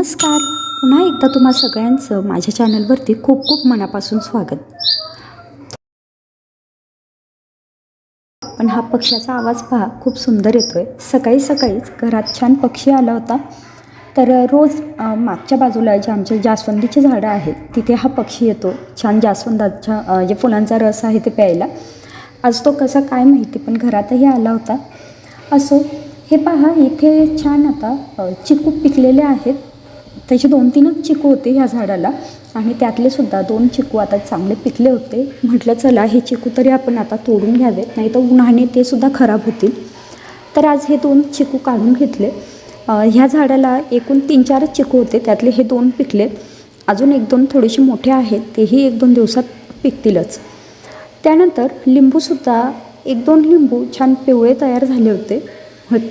नमस्कार. पुन्हा एकदा तुम्हा सगळ्यांचं माझ्या चॅनलवरती खूप खूप मनापासून स्वागत. पण हा पक्ष्याचा आवाज पहा खूप सुंदर येतो आहे सकाळी सकाळीच घरात छान पक्षी आला होता. तर रोज मागच्या बाजूला जे आमचे जास्वंदीचे झाडं आहेत तिथे हा पक्षी येतो. छान जास्वंदाच्या जे फुलांचा रस आहे ते प्यायला. आज तो कसा काय माहिती पण घरातही आला होता. असो हे पहा इथे छान आता चिकू पिकलेले आहेत. त्याचे दोन तीनच चिकू होते ह्या झाडाला. आणि त्यातले सुद्धा दोन चिकू आता चांगले पिकले होते. म्हटलं चला हे चिकू तरी आपण आता तोडून घ्यावेत नाही तर उन्हाने ते सुद्धा खराब होतील. तर आज हे दोन चिकू काढून घेतले. ह्या झाडाला एकूण तीन चारच चिकू होते. त्यातले हे दोन पिकले अजून एक दोन थोडेसे मोठे आहेत. तेही एक दोन दिवसात पिकतीलच. त्यानंतर लिंबूसुद्धा एक दोन लिंबू छान पिवळे तयार झाले होते.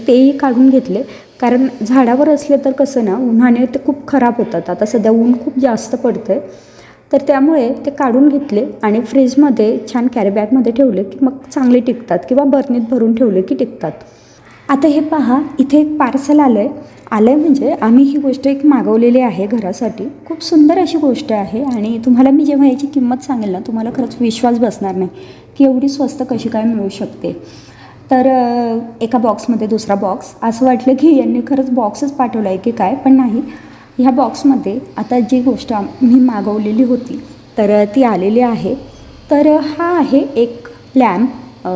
तेही काढून घेतले. कारण झाडावर असले तर कसं ना उन्हाने ते खूप खराब होतात. आता सध्या ऊन खूप जास्त पडतं आहे तर त्यामुळे ते काढून घेतले आणि फ्रीजमध्ये छान कॅरीबॅगमध्ये ठेवले की मग चांगले टिकतात किंवा बर्नीत भरून ठेवले की टिकतात. आता हे पहा इथे एक पार्सल आलं आहे आलं आहे म्हणजे आम्ही ही गोष्ट एक मागवलेली आहे घरासाठी. खूप सुंदर अशी गोष्ट आहे आणि तुम्हाला मी जेव्हा याची किंमत सांगेल ना तुम्हाला खरंच विश्वास बसणार नाही की एवढी स्वस्त कशी काय मिळू शकते. तर एका बॉक्समध्ये दुसरा बॉक्स असं वाटलं की यांनी खरंच बॉक्सच पाठवला आहे की काय पण नाही. ह्या बॉक्समध्ये आता जी गोष्ट मी मागवलेली होती तर ती आलेली आहे. तर हा आहे एक लॅम्प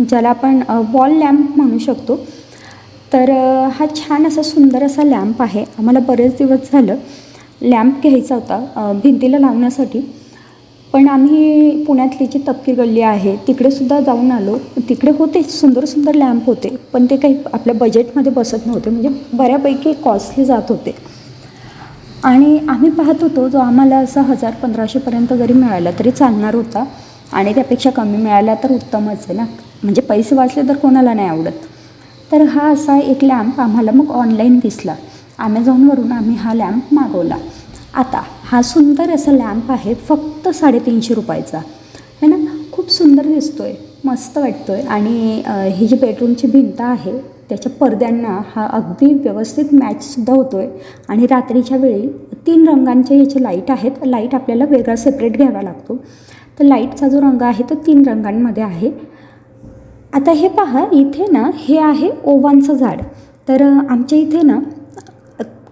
ज्याला आपण वॉल लॅम्प म्हणू शकतो. तर हा छान असा सुंदर असा लॅम्प आहे. आम्हाला बरेच दिवस झालं लॅम्प घ्यायचा होता भिंतीला लावण्यासाठी. पण आम्ही पुण्यातली जी तपकी गल्ली आहे तिकडे सुद्धा जाऊन आलो. तिकडे होते सुंदर सुंदर लॅम्प होते पण ते काही आपल्या बजेटमध्ये बसत नव्हते म्हणजे बऱ्यापैकी कॉस्टली जात होते. आणि आम्ही पाहत होतो जो आम्हाला असा हजार पंधराशेपर्यंत जरी मिळाला तरी चालणार होता. आणि त्यापेक्षा कमी मिळाला तर उत्तमच आहे ना. म्हणजे पैसे वाचले तर कोणाला नाही आवडत. तर हा असा एक लॅम्प आम्हाला मग ऑनलाईन दिसला. ॲमेझॉनवरून आम्ही हा लॅम्प मागवला. आता हा सुंदर असा लॅम्प आहे फक्त साडेतीनशे रुपयाचा. है ना? खूप सुंदर दिसतो आहे मस्त वाटतो आहे आणि ही जी बेडरूमची भिंत आहे त्याच्या पडद्यांना हा अगदी व्यवस्थित मॅचसुद्धा होतो आहे आणि रात्रीच्या वेळी तीन रंगांचे ह्याचे लाइट आहेत. लाइट आपल्याला वेगळा सेपरेट घ्यावा लागतो. तर लाईटचा जो रंग आहे तो तीन रंगांमध्ये आहे. आता हे पहा इथे ना हे आहे ओवांचं झाड. तर आमच्या इथे ना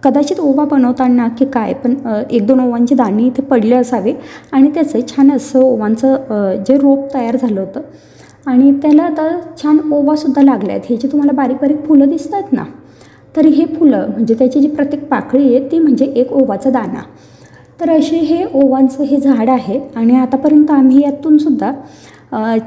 कदाचित ओवा बनवताना की काय पण एक दोन ओवांचे दाणे इथे पडले असावे आणि त्याचं छान असं ओवांचं जे रोप तयार झालं होतं. आणि त्याला आता छान ओवासुद्धा लागले आहेत. हे जे तुम्हाला बारीक बारीक फुलं दिसतात ना तर हे फुलं म्हणजे त्याची जी प्रत्येक पाकळी आहे ती म्हणजे एक ओवाचा दाणा. तर असे हे ओवांचं हे झाड आहे आणि आतापर्यंत आम्ही यातून सुद्धा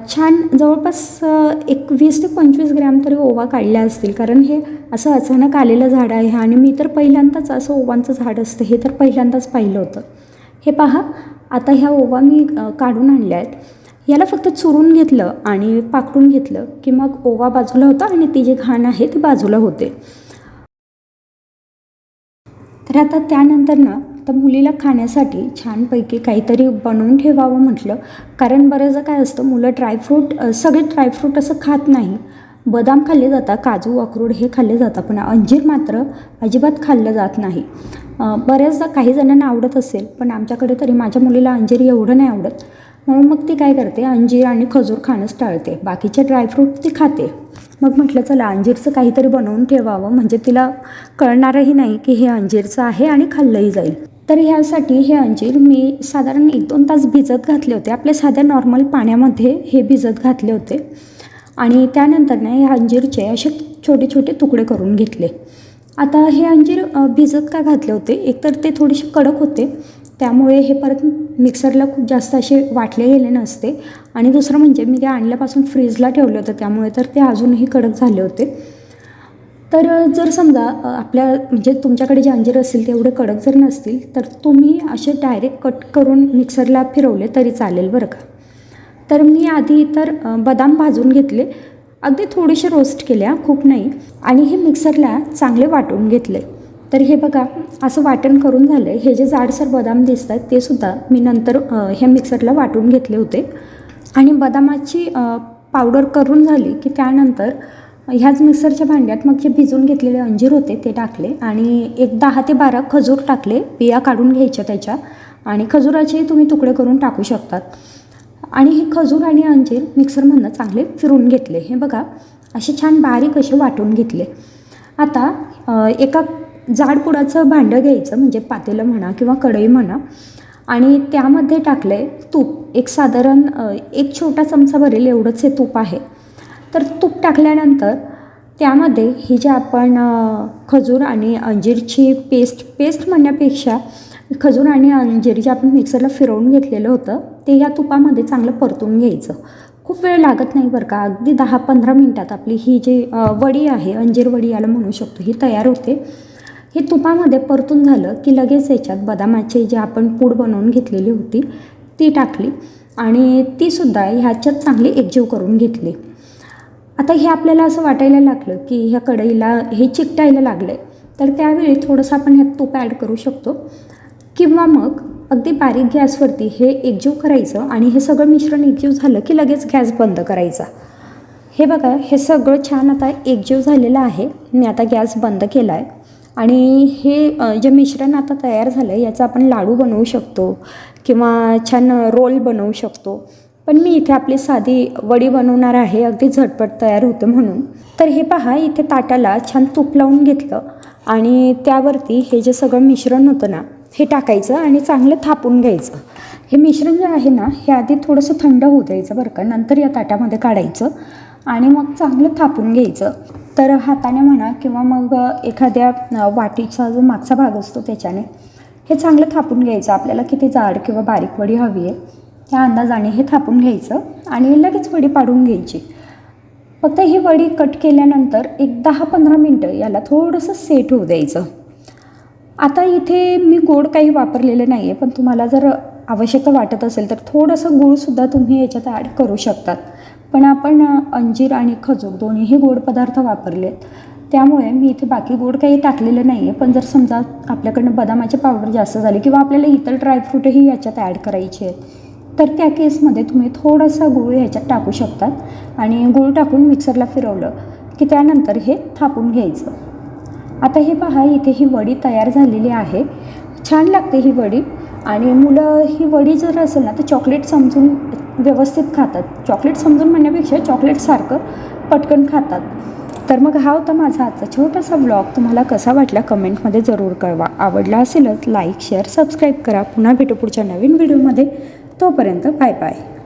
छान जवळपास एकवीस एक वीस ते पंचवीस ग्रॅम तरी ओवा काढल्या असतील. कारण हे असं अचानक आलेलं झाड आहे आणि मी तर पहिल्यांदाच असं ओवांचं झाड असतं. हे तर पहिल्यांदाच पाहिलं होतं. हे पहा आता ह्या ओवा मी काढून आणल्या आहेत. याला फक्त चुरून घेतलं आणि पाकडून घेतलं की मग ओवा बाजूला होता आणि ती जी घाण आहे ती बाजूला होते. तर आता त्यानंतर ना तर मुलीला खाण्यासाठी छानपैकी काहीतरी बनवून ठेवावं म्हटलं. कारण बऱ्याचदा काय असतं मुलं ड्रायफ्रूट सगळे ड्रायफ्रूट असं खात नाही. बदाम खाल्ले जातात काजू अक्रोड हे खाल्ले जातात पण अंजीर मात्र अजिबात खाल्लं जात नाही. बऱ्याचदा काही जणांना आवडत असेल पण आमच्याकडे तरी माझ्या मुलीला अंजीर एवढं नाही आवडत. म्हणून मग ती काय करते अंजीर आणि खजूर खाणंच टाळते. बाकीचे ड्रायफ्रूट ती खाते. मग म्हटलं चला अंजीरचं काहीतरी बनवून ठेवावं. म्हणजे तिला कळणारही नाही की हे अंजीरचं आहे आणि खाल्लंही जाईल. तर ह्यासाठी हे अंजीर मी साधारण एक दोन तास भिजत घातले होते. आपल्या साध्या नॉर्मल पाण्यामध्ये हे भिजत घातले होते. आणि त्यानंतर ना हे अंजीरचे असे छोटे छोटे तुकडे करून घेतले. आता हे अंजीर भिजत का घातले होते? एकतर ते थोडेसे कडक होते. त्यामुळे हे परत मिक्सरला खूप जास्त असे वाटले गेले नसते. आणि दुसरं म्हणजे मी ते आणल्यापासून फ्रीजला ठेवलं होतं. त्यामुळे तर ते अजूनही कडक झाले होते. तर जर समजा आपल्या म्हणजे तुमच्याकडे जे अंजीर असतील ते एवढे कडक जर नसतील तर तुम्ही असे डायरेक्ट कट करून मिक्सरला फिरवले तरी चालेल बरं का. तर मी आधी तर बदाम भाजून घेतले. अगदी थोडेसे रोस्ट केल्या खूप नाही. आणि हे मिक्सरला चांगले वाटून घेतले. तर हे बघा असं वाटण करून झालं हे जे जाडसर बदाम दिसत आहेत ते सुद्धा मी नंतर ह्या मिक्सरला वाटून घेतले होते. आणि बदामाची पावडर करून झाली की त्यानंतर ह्याच मिक्सरच्या भांड्यात मग जे भिजून घेतलेले अंजीर होते ते टाकले आणि एक दहा ते बारा खजूर टाकले बिया काढून घ्यायच्या त्याच्या आणि खजुराचे तुम्ही तुकडे करून टाकू शकतात. आणि हे खजूर आणि अंजीर मिक्सरमधनं चांगले फिरून घेतले. हे बघा असे छान बारीक असे वाटून घेतले. आता एका एका जाडपुडाचं भांडं घ्यायचं म्हणजे पातेलं म्हणा किंवा कढई म्हणा आणि त्यामध्ये टाकलं आहे तूप. एक साधारण एक छोटा चमचा भरेल एवढंच हे तूप आहे. तर तूप टाकल्यानंतर त्यामध्ये ही जी आपण खजूर आणि अंजीरची पेस्ट पेस्ट म्हणण्यापेक्षा खजूर आणि अंजीर जे आपण मिक्सरला फिरवून घेतलेलं होतं ते या तुपामध्ये चांगलं परतून घ्यायचं. खूप वेळ लागत नाही बरं का. अगदी दहा पंधरा मिनटात आपली ही जी वडी आहे अंजीर वडी याला म्हणू शकतो ही तयार होते. हे तुपामध्ये परतून झालं की लगेच याच्यात बदामाची जी आपण पूड बनवून घेतलेली होती ती टाकली आणि तीसुद्धा ह्याच्यात चांगली एकजीव करून घेतली. आता हे आपल्याला असं वाटायला लागलं की ह्या कढईला हे चिकटायला लागलं आहे तर त्यावेळी थोडंसं आपण ह्यात तूप ॲड करू शकतो. किंवा मग अगदी बारीक गॅसवरती हे एकजीव करायचं आणि हे सगळं मिश्रण एकजीव झालं की लगेच गॅस बंद करायचा. हे बघा हे सगळं छान आता एकजीव झालेलं आहे. मी आता गॅस बंद केला आहे आणि हे जे मिश्रण आता तयार झालं आहे याचा आपण लाडू बनवू शकतो किंवा छान रोल बनवू शकतो. पण मी इथे आपली साधी वडी बनवणार आहे अगदी झटपट तयार होते म्हणून. तर हे पहा इथे ताटाला छान तूप लावून घेतलं आणि त्यावरती हे जे सगळं मिश्रण होतं ना हे टाकायचं आणि चांगलं थापून घ्यायचं. हे मिश्रण जे आहे ना हे आधी थोडंसं थंड होऊ द्यायचं बरं का नंतर या ताटामध्ये काढायचं आणि मग चांगलं थापून घ्यायचं. तर हाताने म्हणा किंवा मग एखाद्या वाटीचा जो मागचा भाग असतो त्याच्याने हे चांगलं थापून घ्यायचं. आपल्याला किती जाड किंवा बारीक वडी हवी आहे. त्या अंदाजाने हे थापून घ्यायचं आणि लगेच वडी पाडून घ्यायची. फक्त ही वडी कट केल्यानंतर एक दहा पंधरा मिनटं याला थोडंसं सेट होऊ द्यायचं. आता इथे मी गोड काही वापरलेलं नाही आहे पण तुम्हाला जर आवश्यकता वाटत असेल तर थोडंसं गूळसुद्धा तुम्ही याच्यात ॲड करू शकतात. पण आपण अंजीर आणि खजूर दोन्हीही गोड पदार्थ वापरलेत. त्यामुळे मी इथे बाकी गोड काही टाकलेलं नाही आहे पण जर समजा आपल्याकडनं बदामाची पावडर जास्त झाली किंवा आपल्याला इतर ड्रायफ्रूटही याच्यात ॲड करायचे आहेत तर त्या केसमध्ये तुम्ही थोडासा गूळ ह्याच्यात टाकू शकतात आणि गूळ टाकून मिक्सरला फिरवलं की त्यानंतर हे थापून घ्यायचं. आता हे पहा इथे ही वडी तयार झालेली आहे. छान लागते ही वडी. आणि मुलं ही वडी जर असेल ना तर चॉकलेट समजून व्यवस्थित खातात. चॉकलेट समजून म्हणण्यापेक्षा चॉकलेटसारखं पटकन खातात. तर मग हा होता माझा आजचा छोटासा ब्लॉग तुम्हाला कसा वाटला कमेंटमध्ये जरूर कळवा. आवडला असेलच लाईक शेअर सबस्क्राईब करा. पुन्हा भेटू पुढच्या नवीन व्हिडिओमध्ये तोपर्यंत बाय बाय.